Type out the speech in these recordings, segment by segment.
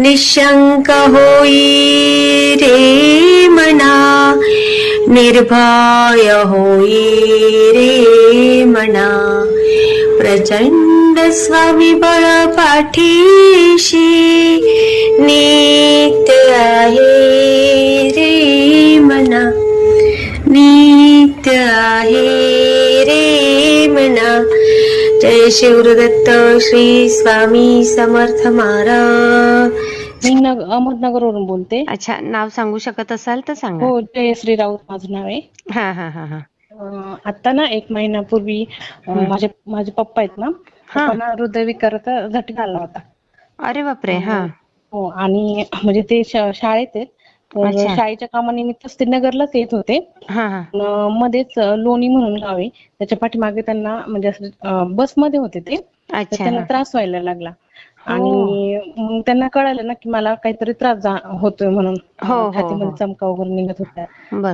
निशंक होई रे मना निर्भय होई रे मना। प्रचंड स्वविबळ पाठीशी नित्य आहे रे मना। नीत आहे जय शिवदत्त श्री स्वामी समर्थ महाराज. मी नग अहमदनगरवरून बोलते. अच्छा नाव सांगू शकत असाल तर सांगा. हो जयश्री राऊत माझं नाव आहे. हा हा हा हा. अं, आता ना एक महिन्यापूर्वी अं, माझे माझे पप्पा आहेत ना हा. पप्पांना हृदयविकाराचा झटका आला होता. अरे बापरे हा. हो आणि म्हणजे ते श- शाळेत आहेत. तर अच्छा. शाळेच्या कामानिमित्तच ते नगरलाच येत होते. हा हा. अं, मध्येच लोणी म्हणून गाव आहे. त्याच्या पाठीमागे त्यांना म्हणजे असं बसमध्ये होते ते. तर अच्छा. त्यांना हा. त्रास व्हायला लागला. हो. आणि मग त्यांना कळालं ना की मला काहीतरी त्रास होतोय म्हणून. हो, हो, छातीमध्ये. चमका वगैरे निघत होत्या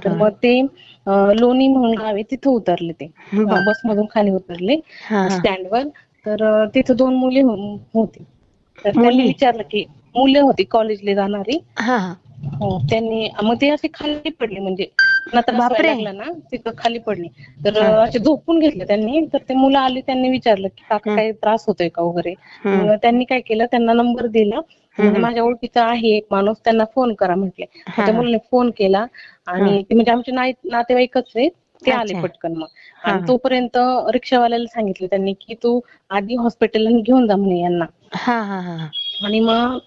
तर बरोबर. मग ते अं, लोणी म्हणून गाव आहे तिथं उतरले ते. बरं. बसमधून खाली उतरले हा हा. स्टँडवर. तर अं, तिथं दोन मुली हो- होती. तर त्यांनी मुली? विचारलं की मुलं होती कॉलेजला जाणारी. हा हा हो. त्यांनी मग ते असे खाली पडले म्हणजे त्रास बापरे. लागला ना तिथं खाली पडली तर हा. असे झोपून घेतले त्यांनी तर ते मुलं आली त्यांनी विचारलं की काका हं. काही त्रास होतोय का वगैरे त्यांनी काय केलं त्यांना नंबर दिला म्हणजे माझ्या ओळखीचा आहे एक माणूस त्यांना फोन करा म्हटले हा, त्या हा. मुलाने फोन केला आणि ते म्हणजे आमचे नातेवाईकच आहेत ते आले. पटकन मग हा, आणि हा. तोपर्यंत रिक्षावाल्याला सांगितलं त्यांनी की तू आधी हॉस्पिटलला घेऊन जा म्हणे यांना हा हा हा आणि मग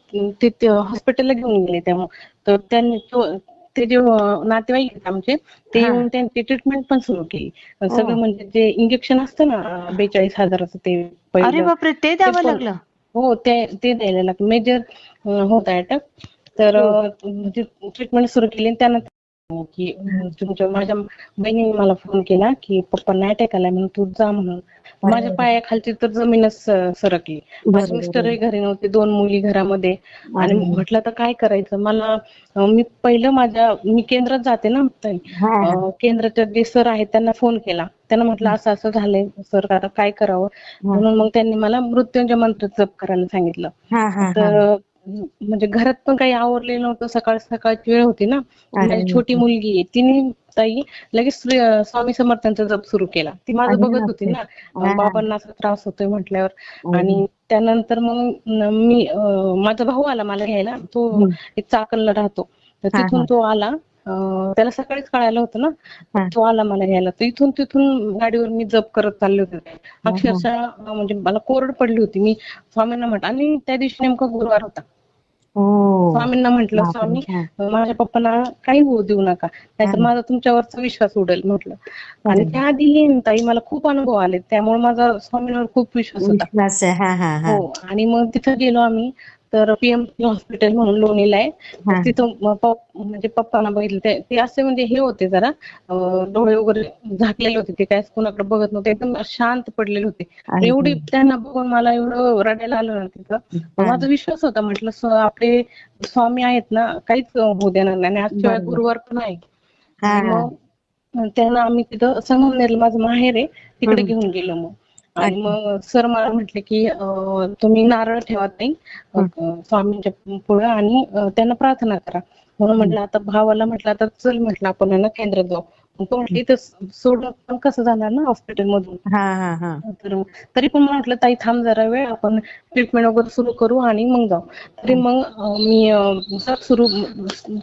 तिथे हॉस्पिटलला घेऊन गेले तेव्हा तर त्यांनी तो ते जे नातेवाईक आहेत आमचे ते. येऊन त्यांची ट्रीटमेंट पण सुरू केली. सगळं म्हणजे जे इंजेक्शन असतं ना बेचाळीस हजाराचं ते अरे बापरे ते द्यावं लागलं? हो ते ते द्यायला लागतं मेजर होता अटॅक तर म्हणजे ट्रीटमेंट सुरू केली त्यानंतर की तुमच्या माझ्या बहिणीने मला फोन केला की पप्पांना अटॅक आलाय म्हणून तू जा म्हणून. माझ्या पायाखालची तर जमीनच सरकली. माझे. मिस्टरही घरी नव्हते दोन मुली घरामध्ये. आणि म्हटलं तर काय करायचं? मला मी पहिलं माझ्या मी केंद्रात जाते ना ताई. हा. हा अं, केंद्राचे जे सर आहेत त्यांना फोन केला. त्यांना म्हटलं असं असं झालंय सर आता काय करावं? म्हणून मग त्यांनी मला मृत्युंजय मंत्र जप करायला सांगितलं. तर म्हणजे घरात पण काही आवरलेलं नव्हतं. सकाळ सकाळची वेळ होती ना. छोटी मुलगी आहे. तिने ताई लगेच स्वामी समर्थांचा जप सुरू केला. ती माझं बघत होती ना. बाबांना असा त्रास होतोय म्हटल्यावर. आणि त्यानंतर मग मी माझा भाऊ आला मला घ्यायला. तो एक चाकणला राहतो. तर तिथून तो आला. त्याला सकाळीच कळायला होतं ना. तो आला मला घ्यायला तर इथून तिथून गाडीवर मी जप करत चालले होते. अक्षरशः म्हणजे मला कोरड पडली होती. मी स्वामींना म्हटलं आणि त्या दिवशी नेमका गुरुवार होता. स्वामींना म्हटलं स्वामी माझ्या पप्पांना काही होऊ देऊ नका. नाहीतर माझा तुमच्यावरचा विश्वास उडेल म्हटलं. आणि त्याआधी ताई मला खूप अनुभव आले. त्यामुळे माझा स्वामींवर खूप विश्वास होता. हो. आणि मग तिथं गेलो आम्ही. तर पीएमसी हॉस्पिटल म्हणून लोणीला आहे. तिथं म्हणजे पप्पांना बघितलं ते- असे म्हणजे हे होते जरा डोळे वगैरे झाकलेले होते ते काय कोणाकडे बघत नव्हते एकदम शांत पडलेले होते. एवढी त्यांना बघून मला एवढं रडायला आलं ना तिथं. माझा विश्वास होता म्हटलं आपले स्वामी आहेत ना काहीच होऊ देणार नाही. आणि आजच्या गुरुवार पण आहे. हा. त्यांना आम्ही तिथं संगमनेरला माझं माहेर आहे तिकडे घेऊन गेलो मग. आणि मग सर मला म्हटले की तुम्ही नारळ ठेवा ताई स्वामींच्या पुढे आणि त्यांना प्रार्थना करा. म्हणून म्हटलं आता भावाला म्हटलं आता चल म्हटलं आपण आहे ना केंद्रात जाऊ. इथं सोडून पण कसं जाणार ना हॉस्पिटल मधून? हा हा हा. तर पण म्हटलं ताई थांब जरा वेळ आपण ट्रीटमेंट वगैरे सुरू करू आणि मग जाऊ. तरी मग मी सुरू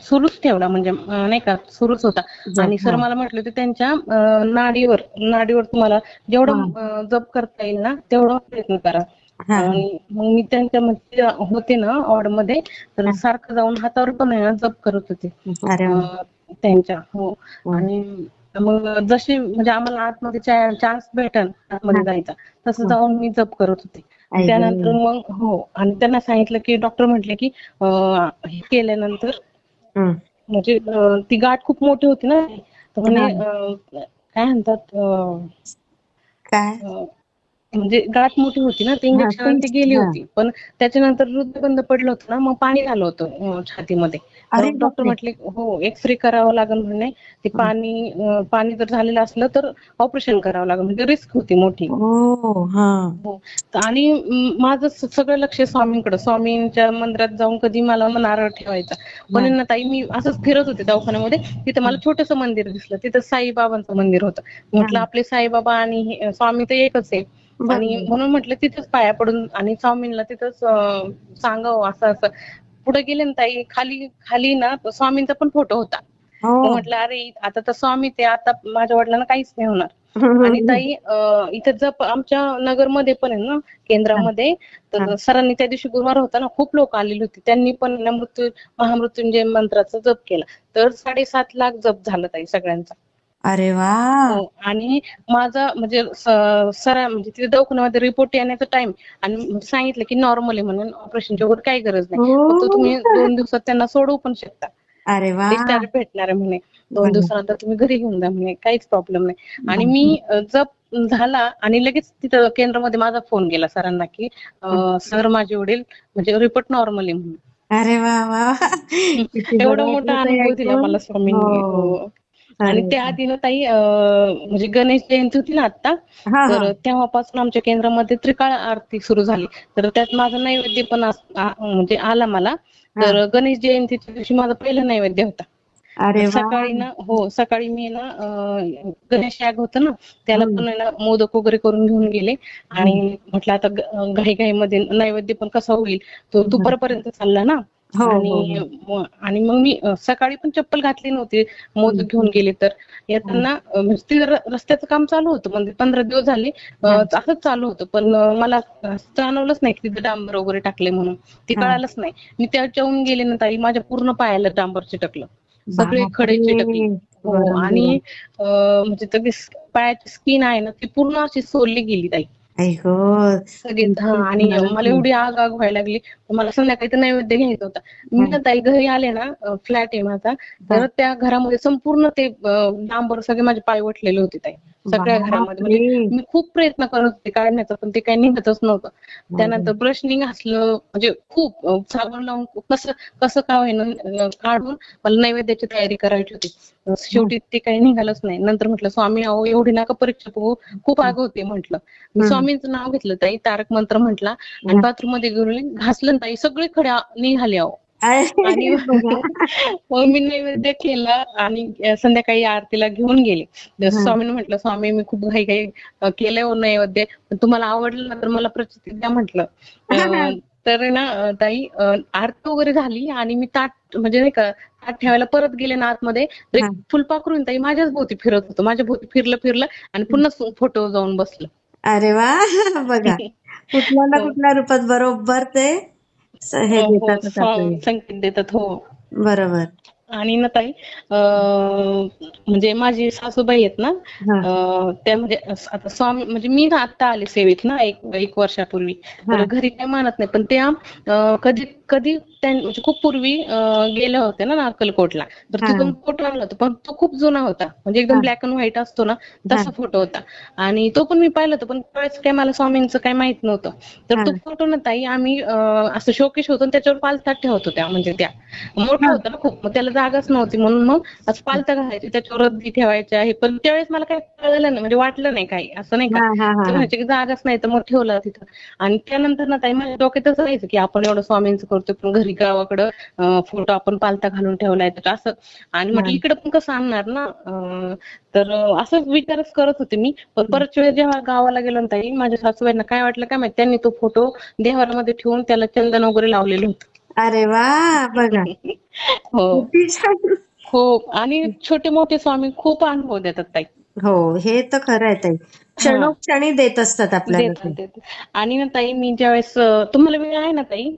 सुरूच ठेवला म्हणजे नाही का सुरूच होता. आणि सर मला म्हटले होते त्यांच्या नाडीवर नाडीवर तुम्हाला जेवढं जप करता येईल ना तेवढा प्रयत्न करा. आणि मग मी त्यांच्या मध्ये होते ना वॉर्डमध्ये तर सारखं जाऊन हातावर पण जप करत होते. त्यांच्या हो. आणि मग जशी म्हणजे आम्हाला आतमध्ये चान्स भेटन आतमध्ये जायचा तसं जाऊन मी जप करत होते. त्यानंतर मग हो. आणि त्यांना सांगितलं की डॉक्टर म्हटले की हे केल्यानंतर. म्हणजे ती गाठ खूप मोठी होती ना. तर म्हणे काय म्हणतात काय? म्हणजे गाठ मोठी होती ना ते इंजेक्शन गेली हा. होती. पण त्याच्यानंतर हृदय बंद पडलं होतं ना मग पाणी झालं होतं छातीमध्ये. अरे डॉक्टर. म्हटले हो एक्सरे करावं लागेल म्हणे. ते. पाणी पाणी जर झालेलं असलं तर ऑपरेशन करावं लागेल म्हणजे रिस्क होती मोठी. हा हो. आणि माझं सगळं लक्ष स्वामींकडे. स्वामींच्या मंदिरात जाऊन कधी मला नारळ ठेवायचा. पण. ना ताई मी असंच फिरत होते दवाखान्यामध्ये. तिथं मला छोटंसं मंदिर दिसलं. तिथं साईबाबांचं मंदिर होतं. म्हटलं. आपले साईबाबा आणि स्वामी तर एकच आहे. आणि. म्हणून म्हटलं तिथंच पाया पडून आणि स्वामींना तिथंच सांगावं असं असं. पुढे गेले ना ताई खाली खाली ना तो स्वामींचा पण फोटो होता. हो. मग म्हटलं अरे आता तर स्वामी ते आता माझ्या वडिलांना काहीच नाही होणार. आणि ताई इथं जप आमच्या नगरमध्ये पण आहे ना केंद्रामध्ये तर. सरांनी त्या दिवशी गुरुवार होता ना खूप लोक आलेली होती. त्यांनी पण मृत्यू महामृत्युंजय मंत्राचा जप केला. तर साडेसात लाख जप झालं ताई सगळ्यांचा. अरे वा. हो आणि माझा म्हणजे स- सरा म्हणजे तिथे दवाखान्यामध्ये रिपोर्ट येण्याचा टाइम आणि सांगितलं की नॉर्मल आहे म्हणून ऑपरेशनची वगैरे काही गरज नाही. हो. फक्त तुम्ही दोन दिवसात त्यांना सोडवू पण शकता. अरे वा. डिस्चार्ज भेटणार आहे म्हणे. दोन बरं. दिवसानंतर तुम्ही घरी घेऊन जा म्हणे. काहीच प्रॉब्लेम नाही. आणि मी अ, जप झाला आणि लगेच तिथं केंद्रामध्ये माझा फोन गेला सरांना की सर माझे वडील म्हणजे रिपोर्ट नॉर्मल आहे म्हणून. अरे वा वा. किती एवढा मोठा वाटलं अनुभव दिला ऐकून. मला स्वामींनी. हो. हो. आणि त्या आधी ना ताई म्हणजे गणेश जयंती होती ना आता तर तेव्हापासून आमच्या केंद्रामध्ये त्रिकाळ आरती सुरू झाली. तर त्यात माझा नैवेद्य पण म्हणजे आला मला. तर गणेश जयंतीच्या दिवशी माझा पहिला नैवेद्य होता. अरे सकाळी ना हो सकाळी मी ना गणेश याग होतं ना त्याला. पण मोदक वगैरे करून घेऊन गेले. आणि म्हटलं आता घाई घाई मध्ये नैवेद्य पण कसा होईल? तो दुपारपर्यंत चालला ना. आणि म- आणि मग मी सकाळी पण चप्पल घातली नव्हती. मोदक घेऊन गेले तर. येताना ते रस्त्याचं काम चालू होतं. म्हणजे पंधरा दिवस झाले. असंच चालू होतं. पण मला जाणवलंच नाही की तिथे डांबर वगैरे टाकले म्हणून. ते हा. कळालंच नाही. मी त्याच्याहून गेले ना ताई माझ्या पूर्ण पायाला डांबर चिटकलं. सगळे. खडे चिटकले. हो. आणि म्हणजे पायाची स्किन आहे ना ती पूर्ण अशी सोलली गेली ताई. सगळे हा आणि मला एवढी आग आग व्हायला लागली. मला संध्याकाळी तर नैवेद्य घ्यायचा होता. मी ना ताई घरी आले ना फ्लॅट आहे माझा. तर त्या घरामध्ये संपूर्ण ते डांबर सगळे माझे पाय वटलेले होते ताई. सगळ्या घरामध्ये. म्हणजे मी खूप प्रयत्न करत होते काढण्याचा पण ते काही निघतच नव्हतं. त्यानंतर ब्रशनी घासलं म्हणजे खूप साबण लावून कसं कसं का होईना काढून मला नैवेद्याची तयारी करायची होती. शेवटी ते काही निघालंच नाही. नंतर म्हटलं स्वामी अहो एवढी नका परीक्षा बघू खूप आग होते म्हटलं. मी स्वामींचं नाव घेतलं ताई तारक मंत्र म्हटला आणि बाथरूममध्ये गेले घासलं ताई सगळे खडे निघाले अहो. आणि मग मी नैवेद्य केला आणि संध्याकाळी आरतीला घेऊन गेले. स्वामींनी म्हटलं स्वामी मी खूप काही काही केलंय हो नैवेद्य. तुम्हाला आवडलं ना तर मला प्रचिती द्या म्हटलं. तर ना ताई आरती वगैरे झाली आणि मी ताट म्हणजे नाही का ताट ठेवायला परत गेले ना आतमध्ये. फुलपाखरून ताई माझ्याच भोवती फिरत होतं. माझ्या भोवती फिरलं फिरलं आणि पुन्हा फोटो जाऊन बसलं. अरे वा बघा. कुठल्या ना कुठल्या रूपात बरोबर ते हे हो, हो, देतातच स्वामी आपल्याला संकेत देतात हो. बरोबर. आणि ना ताई अं, म्हणजे माझी सासूबाई आहेत ना हा. अं, त्या म्हणजे आता स्वामी म्हणजे मी ना आता आले सेवेत ना एक एक वर्षापूर्वी. तर घरी काही मानत नाही पण त्या अं, कधी कधी म्हणजे खूप पूर्वी अं, गेल्या होत्या ना अक्कलकोटला. तर तिथून फोटो आणला होता पण तो खूप जुना होता. म्हणजे एकदम ब्लॅक अँड व्हाईट असतो ना तसा फोटो होता. आणि तो पण मी पाहिला होता पण त्यावेळेस काय मला स्वामींचं काही माहीत नव्हतं. तर तो फोटो ना ताई आम्ही असं शोकेश होतो आणि त्याच्यावर पालथाट ठेवत होत्या म्हणजे त्या. मोठा होता ना खूप मग त्याला जागाच नव्हती म्हणून मग असं पालथा घालायची त्याच्यावर रद्दी ठेवायच्या हे पण त्यावेळेस मला काही कळलं नाही म्हणजे वाटलं नाही काही असं नाही की? जागाच नाही तर मग ठेवला तिथं. आणि त्यानंतर ना ताई माझ्या डोक्यातच राहायचं की आपण एवढं स्वामींचं करतोय पण घरी गावाकडं फोटो आपण पालथा घालून ठेवलाय तर असं. आणि म्हटलं इकडे पण कसं आणणार ना? तर असं विचारच करत होते मी. पण परत वेळ जेव्हा गावाला गेलो ना ताई माझ्या सासूबाईंना काय वाटलं काय माहिती? त्यांनी तो फोटो देवारामध्ये ठेवून त्याला चंदन वगैरे लावलेलं होतं. अरे वा बघा. हो. खूप आणि छोटे मोठे स्वामी खूप अनुभव देतात ताई. हो हे तर खरं आहे ताई. क्षणोक्षणी देत असतात आपल्याला आणि ना ताई मी ज्यावेळेस तुम्हाला वेळ आहे ना ताई?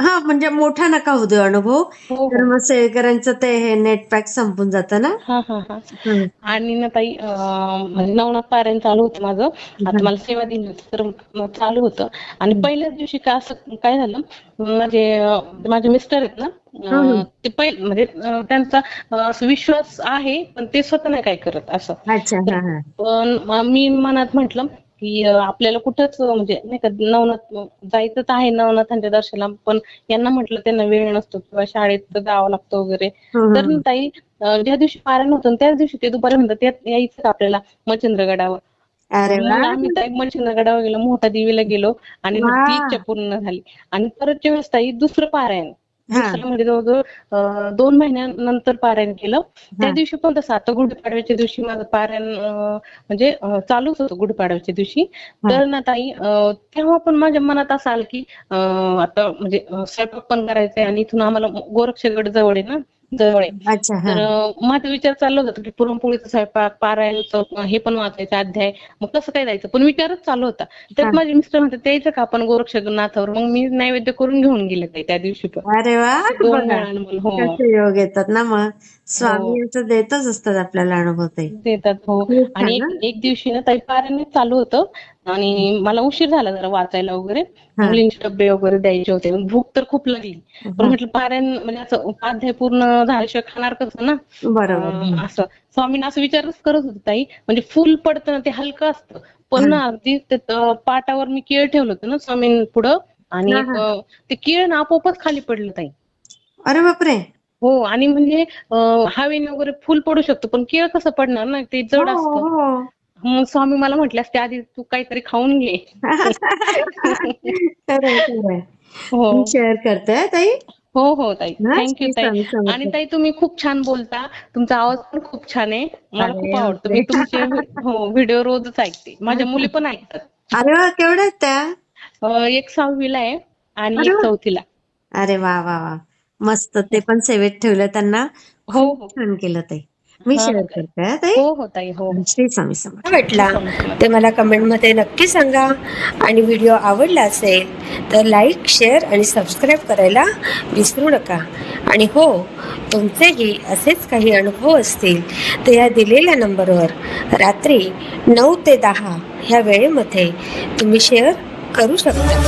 हा म्हणजे मोठा नका होऊ देऊ अनुभव. हो तर मग सेवेकरांचं ते हे नेट पॅक संपून जातं ना. हा हा हा. हं. आणि ना ताई अं, म्हणजे नवनाथ पारायण चालू होतं माझं. आता मला सेवा दिली होती तर मग चालू होतं. आणि पहिल्याच दिवशी का असं काय झालं अं, माझे मिस्टर आहेत ना अं, ते पहिले म्हणजे अं, त्यांचा अं, असं विश्वास आहे पण ते स्वतः नाही काय करत असं. अच्छा हा हा. पण म- मी मनात म्हटलं की आपल्याला कुठंच म्हणजे नाही का नवनाथ जायचं तर आहे नवनाथांच्या दर्शनाला पण यांना म्हटलं त्यांना वेळ नसतो किंवा शाळेत जावं लागतं वगैरे. तर ताई ज्या दिवशी पारायण होतं त्याच दिवशी ते दुपारी म्हणतात त्यात यायचं आपल्याला मच्छिंद्रगडावर आम्ही ताई मच्छिंद्रगडावर गेलो मोठा देवीला गेलो आणि. ती इच्छा पूर्ण झाली. आणि परतच्या वेळेस ताई दुसरं पारायण. म्हणजे जवळजवळ दोन महिन्यानंतर पारायण केलं. त्या. दिवशी पण तसं आता गुढीपाडव्याच्या दिवशी माझं पारायण म्हणजे चालूच होतं गुढीपाडव्याच्या दिवशी. तर ना ताई तेव्हा पण माझ्या मनात असं आलं की आता म्हणजे स्वयंपाक पण करायचंय आणि इथून आम्हाला गोरक्षगड जवळ आहे ना जवळ आहे. हा. तर माझा विचार चालला होता की पुरणपोळीचा स्वयंपाक पारायणचं हे पण वाचायचं अध्याय. मग कसं काय जायचं. पण विचारच चालू होता. हा. त्यात माझे मिस्टर म्हणतात यायचं का आपण गोरक्षनाथावर मग मी नैवेद्य करून घेऊन गेले ताई त्या दिवशी पण. अरे वा हो. योग येतात ना मग. स्वामी असं देतच असतात आपल्याला अनुभव देतात हो. आणि? एक एक दिवशी ना ताई पारायण चालू होतं. आणि मला उशीर झाला जरा वाचायला वगैरे. मुलींचे डबे वगैरे द्यायचे होते. भूक तर खूप लागली. पण. म्हटलं पारायण म्हणजे असं अध्याय पूर्ण झाल्याशिवाय खाणार कसं ना? असं. स्वामींना असं विचारच करत होते ताई. म्हणजे फुल पडतं ना ते हलकं असतं. पण ना अगदी पाटावर मी केळ ठेवलं होतं ना स्वामीं पुढं. आणि ते केळ ना आपोआपच खाली पडलं ताई. अरे बापरे! हो. आणि म्हणजे हवेने वगैरे फुल पडू शकतो. पण केळ कसं पडणार ना? ते जड हो असतं. हो. मग स्वामी मला म्हटले असते आधी तू काहीतरी खाऊन घे. हो. शेअर करते ताई? हो हो ताई. थँक्यू ताई. आणि ताई तुम्ही खूप छान बोलता. तुमचा आवाज पण खूप छान आहे. मला खूप आवडतं. मी तुमचे हो व्हिडिओ रोजच ऐकते. माझ्या मुली पण ऐकतात. अरे वा केवढ्या आहेत त्या? एक सहावीला आहे आणि एक. चौथीला. अरे वा वा वा. मस्त. ते पण सेवेत ठेवलं त्यांना. हो हो. छान केलं ते मी हा, शेअर. करते हं, ताई. हो हो ताई हो. श्री स्वामी समर्थ. वाटला? ते मला कमेंटमध्ये नक्की सांगा. आणि व्हिडिओ आवडला असेल तर लाईक शेअर आणि सबस्क्राईब करायला विसरू नका. आणि हो तुमचेही असेच काही अनुभव असतील तर या दिलेल्या नंबरवर रात्री नऊ ते दहा ह्या वेळेमध्ये तुम्ही शेअर करू शकता.